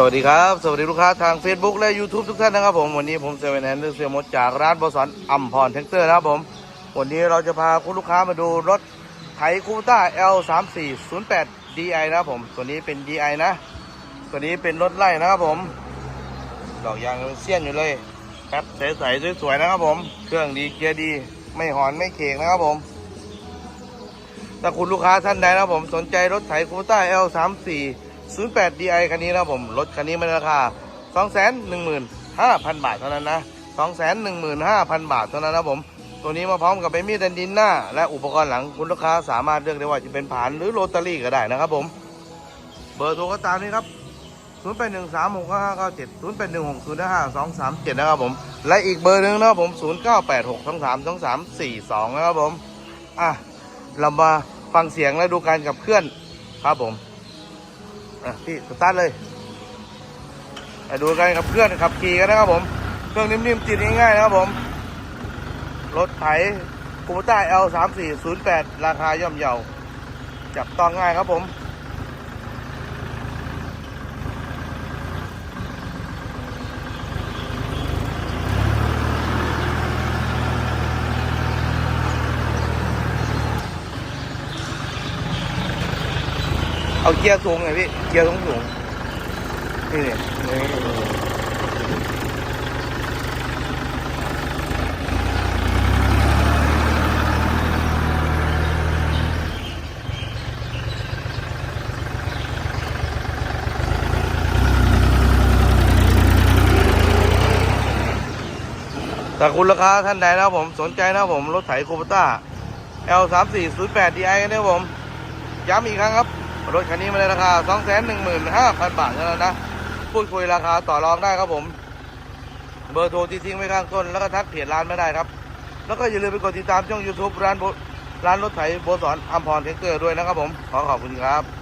สวัสดีครับ สวัสดีลูกค้าทาง Facebook และ YouTube ทุกท่านนะครับผมวันนี้ผมเซเว่นแอนด์เซียมดจากร้านบอสันอัมพรเท็กเตอร์นะครับผม วันนี้เราจะพาคุณลูกค้ามาดูรถไถคูต้า L3408 DI นะครับผม ตัวนี้เป็น DI นะ ตัวนี้เป็นรถไล่นะครับผมดอกยางเสี้ยนอยู่เลยแป๊บใสๆสวยๆนะครับผม เครื่องดีเกียร์ดี ไม่หอนไม่เขกนะครับผมถ้าคุณลูกค้าท่านใดนะครับผมสนใจรถไถคูต้า L34 08 DI คันนี้นะผม รถคันนี้มันราคา 215,000 บาทเท่านั้นนะ 215,000 บาทเท่านั้นนะผม ตัวนี้มาพร้อมกับเป็นมีดดันดินหน้า และอุปกรณ์หลังคุณลูกค้าสามารถเลือกได้ว่าจะเป็นผานหรือโรตารี่ก็ได้นะครับผม เบอร์โทรก็ตามนี้ครับ0 8 1 3 6 5 9 7 0 8 1 6 0 5 2 3 7 นะครับผม และอีกเบอร์หนึ่งนะครับผม 0 9 8 6 2 3 2 3 4 2 นะครับผม อะ เรามาฟังเสียงและดูการขับเคลื่อนครับผม อะพี่สตาร์ทเลยไปดูการขับเคลื่อนขับขี่กันนะครับผม เครื่องนิ่มๆติดง่ายๆนะครับผม รถไถคูปต้า L 3 4 0 8ราคาย่อมเยาจับต้องง่ายครับผม เอาเกียร์สูงหน่อยพี่ เกียร์สูงสูงนี่นี่นี่ถ้าคุณลูกค้าท่านใดนะครับผมสนใจนะครับผมรถไถคูปต้า L 3 4 0 8 DI นนะครับผม ย้ำอีกครั้งครับ รถคันนี้มาในราคา 215,000 บาทเท่านั้วนะ พูดคุยราคาต่อรองได้ครับผม เบอร์โทรที่ทิ้งไว้ข้างต้น แล้วก็ทักเพจร้านไม่ได้ครับ แล้วก็อย่าลืมไปกดติดตามช่อง YouTube ร้านโบร้านรถไถโบสอนอัมพรเทคเตอร์ด้วยนะครับผม ขอขอบคุณครับ